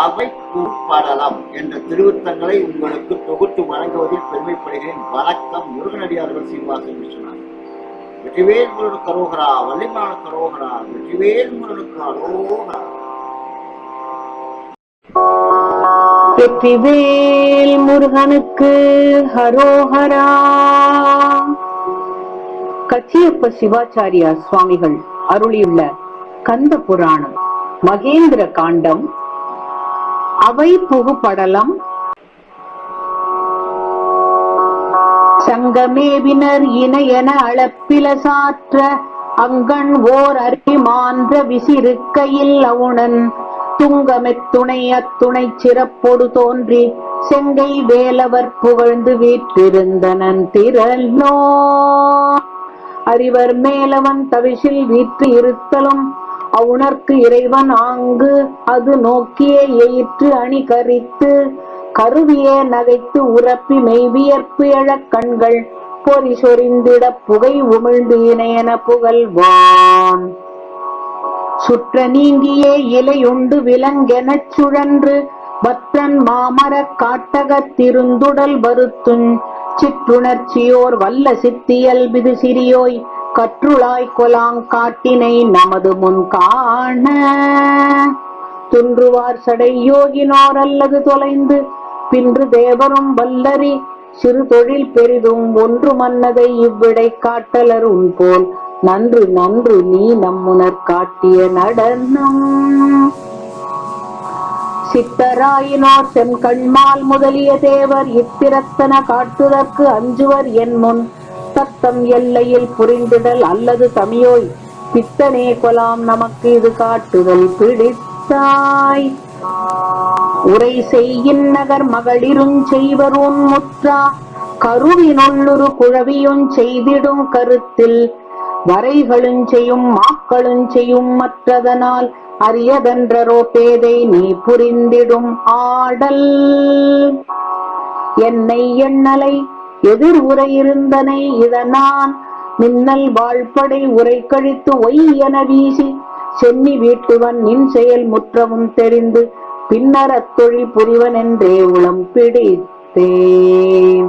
அவை பாடலாம் என்ற திருவிருத்தங்களை உங்களுக்கு தொகுத்து வழங்குவதில் பெருமைப்படுகிறேன். வணக்கம் முருகனடியார்கள் சீனிவாசன் விஸ்வநாதன் வெற்றிவேல் முருகனுக்கு கரோகரா வள்ளிமான கரோகரா வெற்றிவேல் முருகனுக்கு அரோகரா வெற்றிவேல் முருகனுக்கு ஹரோஹரா. கச்சியப்ப சிவாச்சாரியா சுவாமிகள் அருளியுள்ள கந்த புராணம் மகேந்திர காண்டம் அவை புகுப்படலம் சங்கமேவினர் இணையென அளப்பில சாற்ற அங்கண் ஓர் அரிமான்ற விசிறுக்கையில் அவுணன். துங்கமெத்துணை அத்துணை சிறப்பொடு தோன்றி செங்கை வேலவர் புகழ்ந்து வீற்றிருந்தனன் திரல்லோ அறிவர் மேலவன் தவிசில் வீற்று இருத்தலும் அவுணர்க்கு இறைவன் ஆங்கு அது நோக்கிய எயிற்று அணி கரித்து கருவியே நகைத்து உரப்பி மெய்வியற்பு எழக் கண்கள் பொறி சொரிந்திட புகை உமிழ்ந்து இணையன புகழ்வான். சுற்ற நீங்கியே இலையுண்டு விலங்கெனச் சுழன்று பத்ரன் மாமரக் காட்டகத் திருந்துடல் வருத்துஞ் சிற்றுணர்ச்சியோர் வல்ல சித்தியல்பிது சிறியோய் கற்றுளாய் கொலாங்காட்டினை நமது முன் காண. துன்றுவார் சடை யோகினோர் அல்லது தொலைந்து பின்று தேவரும் வல்லறி சிறு தொழில் பெரிதும் ஒன்று மன்னதை இவ்விடை காட்டலர் உன் போல் நன்று நன்று நீ நம்முனர் காட்டிய நடனம். சித்தராயினோர் செம்கண்மால் முதலிய தேவர் இத்திரத்தன காட்டுதற்கு அஞ்சுவர் என் முன். தத்தம் எல்லையில் புரிந்திடல் அல்லது தமியோய். பித்தனே கொலாம் நமக்கு இது காட்டுதல் பிடித்தாய். உரை செய்யின் நகர் மகளிருஞ் செய்வரும் முற்றா. கருவினுள்ளுரு குழவியும் செய்திடும் கருத்தில். வரைகளும் செய்யும் மாக்களுஞ் செய்யும் மற்றதனால் அரியதன்றரோ பேதை நீ புரிந்திடும் ஆடல். என்னை எண்ணலை எதிர் உரையிருந்தனை இதனான். மின்னல் வாழ்படை உரை கழித்து ஒய் என வீசி சென்னி வீட்டுவன் நின் செயல் முற்றவும் தெரிந்து பின்னர் அத்தொழில் புரிவன் என்றே உளம் பிடித்தேன்.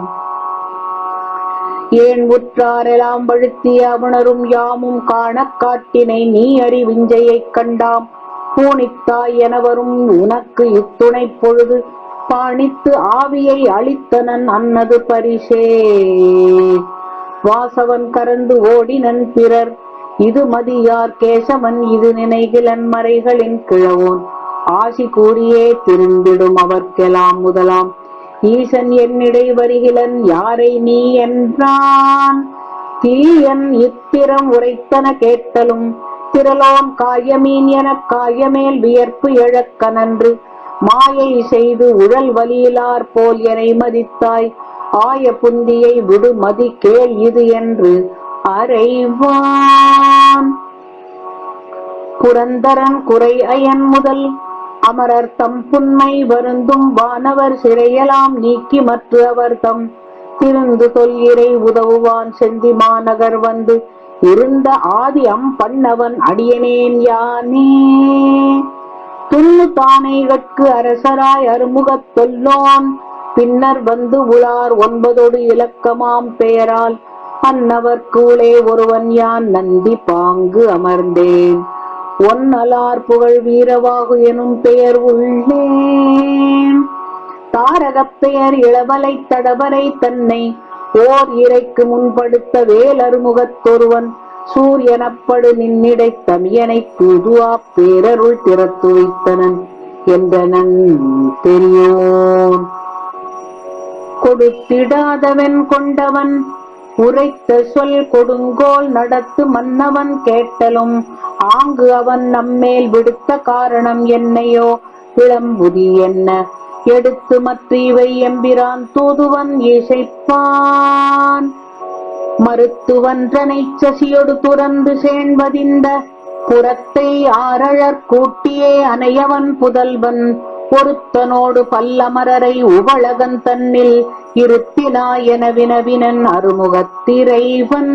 ஏன் உற்றாரெல்லாம் வழுத்திய அவுணரும் யாமும் காண காட்டினை நீ அறி விஞ்சையைக் கண்டாம். பூணித்தாய் எனவரும் உனக்கு இத்துணை பொழுது பாணித்து ஆவியை அளித்தனன் அன்னது பரிசே. வாசவன் கரந்து ஓடினன் பிறர் இது மதியார் கேசவன் இது நினைகிலன் மறைகளின் கிழவோன். ஆசி கூறியே திரும்பிடும் அவர்க்கெல்லாம் முதலாம். ஈசன் என்னிடை வருகிலன் யாரை நீ என்றான்? தீயன் இத்திரம் உரைத்தன கேட்டலும் திரளோன் காயமீன் எனக் காயமேல் வியர்ப்பு எழக்க நன்று. மாயை செய்து உழல் வலியிலார் போல் எனை மதித்தாய். ஆய புந்தியை விடு மதி கேள் இது என்று அறைவான். புரந்தரன் குறை அயன் முதல் அமரர் தம் புன்மை வருந்தும் வானவர் சிறையலாம் நீக்கி மற்ற அவர் தம் திருந்து தொல்கிறை உதவுவான் செந்தி மாநகர் வந்து இருந்த ஆதி அம் பண்ணவன் அடியனேன் யானே. துண்ணு தானைகட்கு அரசராய் அருமுகத் தொல்லோன். பின்னர் வந்து உளார் ஒன்பதொடு இலக்கமாம் பெயரால் அன்னவர் கூலே ஒருவன் யான் நந்தி பாங்கு அமர்ந்தேன். ஒன்னலார் புகழ் வீரவாகு எனும் பெயர் உள்ளேன். தாரகப் பெயர் இளவலை தடவரை தன்னை ஓர் இறைக்கு முன்படுத்த வேலருமுகத்தொருவன் சூரியனப்படு நின்னிடை தமியனை புதுவா பேரருள் திறத்து வைத்தனன் என்றனன் தெரியோன். கொடுத்திடாதவன் கொண்டவன் உரைத்த சொல் கொடுங்கோல் நடத்து மன்னவன் கேட்டலும் ஆங்கு அவன் நம்மேல் விடுத்த காரணம் என்னையோ இளம்புதி என்ன? எடுத்து மற்ற இவை எம்பிரான் தூதுவன் இசைப்பான். மருத்துவன்றனை சசியொடு துறந்து சேர்வதிந்த புறத்தை ஆரழற் கூட்டியே அனையவன் புதல்வன் பொருத்தனோடு பல்லமரரை உவழகன் தன்னில் இருத்தினாயென வினவினன் அருமுகத்திரைவன்.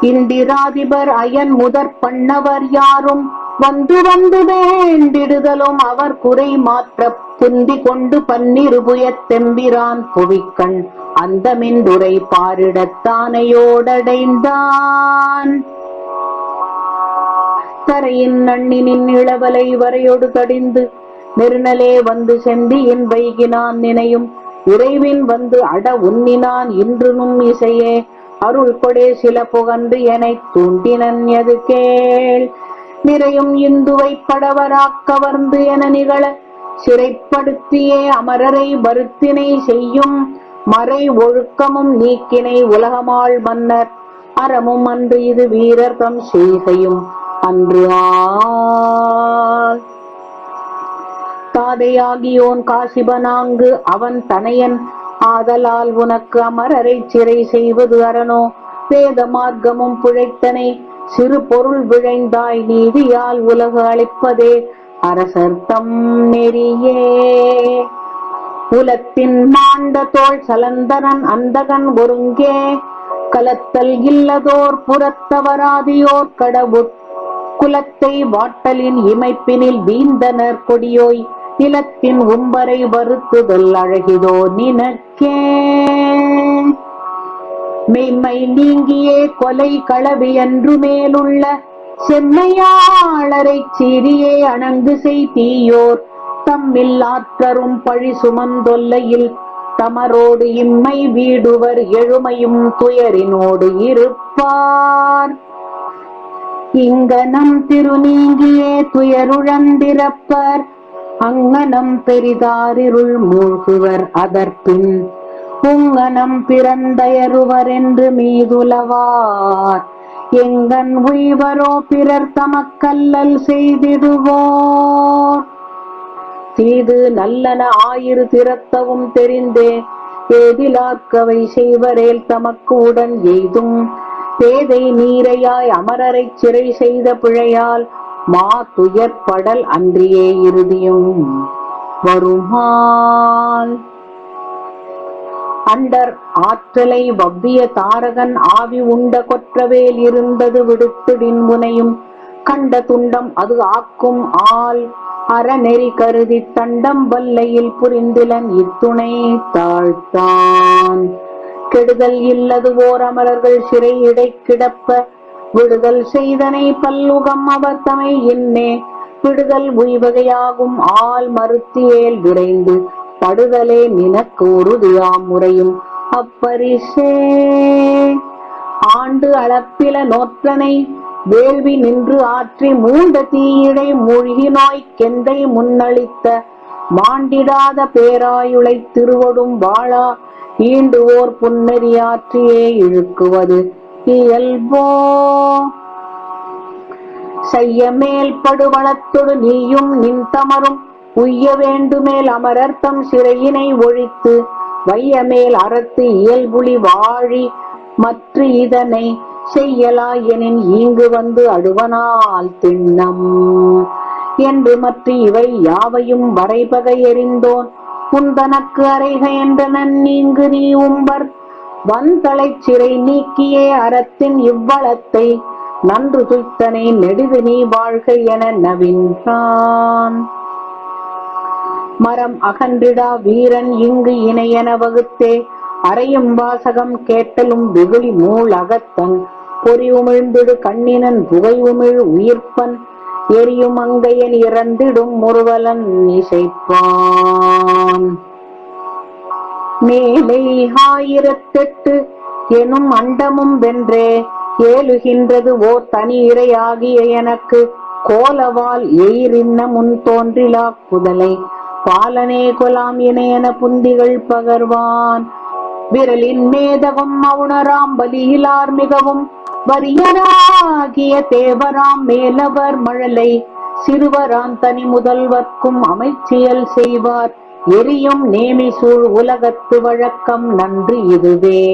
இந்திராதிபர் அயன் முதற் பண்ணவர் யாரும் வந்து வந்து வேண்டிடுதலும் அவர் குறை மாற்ற புந்தி கொண்டு பன்னிருபுயத் தெம்பிரான் புவிக்கண் அந்த மின்துரை பாரிடத்தானையோடடைந்தான் தரையின் நண்ணினின் இளவலை வரையொடு தடிந்து நெருநலே வந்து செந்தியின் வைகினான் நினையும் இறைவின் வந்து அட உன்னினான் இன்றுனும் இசையே அருள் கொடே சில புகன்று எனத் தூண்டினன் எது கேள். நிறையும் இந்துவை படவராக் கவர்ந்து என நிகழ சிறைப்படுத்தியே அமரரை வருத்தினை செய்யும் மறை ஒழுக்கமும் நீக்கினை உலகமாள் மன்னர். அறமும் அன்று இது வீரர் தம் செய்கையும் அன்று தாதையாகியோன் காசிபனாங்கு அவன் தனையன் ஆதலால் உனக்கு அமரரை சிறை செய்வது அரணோ. வேத மார்க்கமும் புழைத்தனை சிறு பொருள் விழைந்தாய் நீதியால் உலக அளிப்பதே அரசர் தம் நெறியே. உலத்தின் மாண்ட தோல் சலந்தரன் அந்தகன் ஒருங்கே. கலத்தல் இல்லதோர் புறத்தவராதியோர் கடவுட் குலத்தை வாட்டலின் இமைப்பினில் வீந்தனர் கொடியோய். நிலத்தின் உம்பரை வருத்துதல் அழகிதோ நினக்கே. மெய்மை நீங்கியே கொலை களவி என்று மேலுள்ள செம்மையாளரை சீரியே அணங்கு செய்தியோர் தம்மில் ஆற்றரும் பழி சுமந்தொல்லையில் தமரோடு இம்மை வீடுவர் எழுமையும் துயரினோடு இருப்பார். இங்கனம் திருநீங்கியே துயருழந்திரப்பர் அங்கனம் பெரிதாரிருள் மூழ்குவர் அதற்பின். உங்கனம் பிறந்தயருவரென்று மீதுலவார். எங்கன் உய்வரோ பிறர் தமக்கல்லல் செய்திடுவோர். தீது நல்லன ஆயிரு திறத்தவும் தெரிந்தே ஏதிலாக்கவை செய்வரேல் தமக்கு உடன் எய்தும். பேதை நீரையாய் அமரரைச் சிறை செய்த பிழையால் மா துயர்படல் அன்றியே இறுதியும் வருமால். அண்டர் ஆற்றலை வவ்விய தாரகன் ஆவி உண்ட கொற்றவேல் இருந்தது விடுத்து முனையும் கண்ட துண்டம் அது ஆக்கும் ஆள் அறநெறி கருதி தண்டம் வல்லையில் புரிந்திலன் இத்துணை தாழ்த்தான். கெடுதல் இல்லது ஓர் அமரர்கள் சிறை இடை கிடப்ப. விடுதல் செய்தனை பல்லுகம் அவத்தமை இன்னே. விடுதல் உய்வகையாகும் ஆள் மறுத்தியேல் விரைந்து. படுதலே நினக்கு முறையும். அப்பரிசே ஆண்டு அளப்பில நோற்றனை வேள்வி நின்று ஆற்றி மூண்ட தீயிடை மூழ்கி நோய் கெந்தை முன்னளித்த மாண்டிடாத பேராயுளை திருவடும் வாழா ஈண்டுவோர் புன்னெறியாற்றியே இழுக்குவது. இயல்போ செய்ய மேல் படுவளத்தொடு நீயும் நின் தமரும் உய்ய வேண்டுமேல் அமரர்த்தம் சிறையினை ஒழித்து வையமேல் அறத்து இயல்புலி வாழி மற்ற இதனை செய்யலாயெனின் ஈங்கு வந்து அடுவனால் திண்ணம். என்று மற்ற இவை யாவையும் வரைபகை எறிந்தோன். உந்தனக்கு அறைக என்றனன் நீங்கு நீ உம்பர். வந்தலை சிறை நீக்கியே அறத்தின் இவ்வளத்தை. நன்று துய்த்தனை நெடுது நீ வாழ்க என நவின்றான். மரம் அகன்றிடா வீரன் இங்கு இணையென வகுத்தே. அறையும் வாசகம் கேட்டலும் வெகுளி மூள் அகத்தன். பொறி உமிழ்ந்திடு கண்ணினன் புகை உமிழ் உயிர்ப்பன். எரியும் அங்கையன் இறந்திடும் முருவலன் இசைப்பான். மேலை ஆயிரத்தெட்டு எனும் அண்டமும் வென்றே. ஏழுகின்றது ஓர் தனி இறையாகிய எனக்கு. கோலவால் எயிரின்ன முன் தோன்றிலா புதலை பாலனே கொலாம் இணையன புந்திகள் பகர்வான். விரலின் மேதவம் அவுணராம் பலியிலார் மிகவும் வரியராகிய தேவராம் மேலவர் மழலை சிறுவராம் தனி முதல்வர்க்கும் அமைச்சியல் செய்வார். எரியும் நேமி சூழ் உலகத்து வழக்கம் நன்றி இதுவே.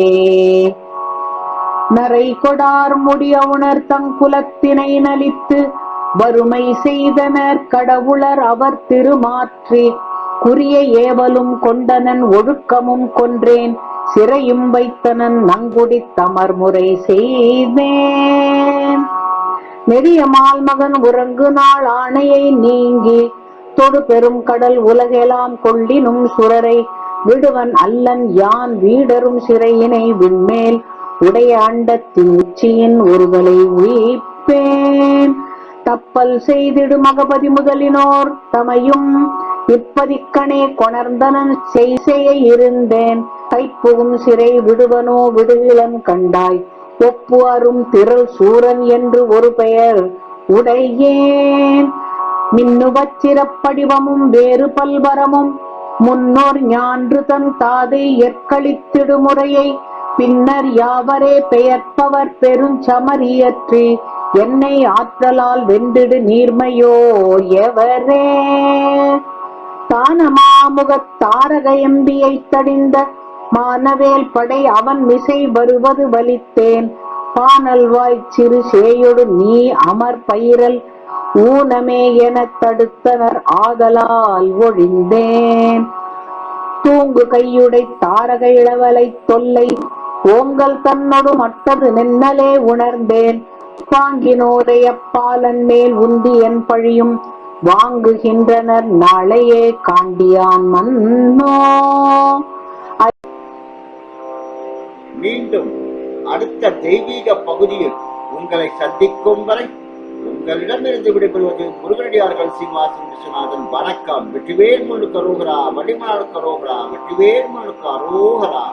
நரை கொடார் முடிய உணர் தங்குலத்தினை நலித்து வறுமை செய்தனர் கடவுளர் அவர் திருமாற்றி. குறிய ஏவலும் கொண்டனன் ஒழுக்கமும் கொன்றேன். சிறையும் வைத்தனன் நங்குடி தமர்முறை செய்தேன். நெறிய மால்மகன் உறங்கு நாள் ஆணையை நீங்கி. தொடு பெரும் கடல் உலகெல்லாம் கொள்ளினும் சுரரை. விடுவன் அல்லன் யான் வீடரும் சிறையினை விண்மேல். உடைய அண்டத்தின் உச்சியின் ஒருதலை உயிப்பேன் தப்பல் செய்திடு மகபதி முதலினோர் தமையும். இப்பதிக்கணே கொணர்ந்தனன் செய்செய இருந்தேன். கைப்புகும் சிறை விடுவனோ விடுகிலன் கண்டாய். ஒப்பு அரும் திரள் சூரன் என்று ஒரு பெயர் உடையேன். மின்னுவச் சிறப்படிவமும் வேறு பல்வரமும். முன்னோர் ஞான்று தன் தாதை எற்களித்திடுமுறையை பின்னர் யாவரே பெயர்ப்பவர் பெருஞ்சமரியற்றி. என்னை ஆற்றலால் வென்றிடு நீர்மையோ எவரே? தானமாமுகத் தாரகயம்பியை தடிந்த மானவேல் படை அவன் மிசை வருவது வலித்தேன். பானல்வாய் சிறு சேயொடு நீ அமர் பயிரல் ஊனமே எனத் தடுத்தனர் ஆதலால் ஒழிந்தேன். தூங்கு கையுடை தாரக இளவலை தொல்லை ஓங்கல் தன்னொடு மட்டது நின்னலே உணர்ந்தேன். வாங்கினோரைய பாலன் மேல் உந்தி என் பழியும். வாங்குகின்றனர் நாளையே காண்டியான் மன்னோ. மீண்டும் அடுத்த தெய்வீக பகுதியில் உங்களை சந்திக்கும் வரை உங்களிடமிருந்து விடைபெறுவது முருகனடியார்கள் சீமாசன் விஸ்வநாதன். வணக்கம். வெற்றிவேல் முழு கரோகரா வடிமாறு கரோகரா வெற்றிவேல் முழு கரோகரா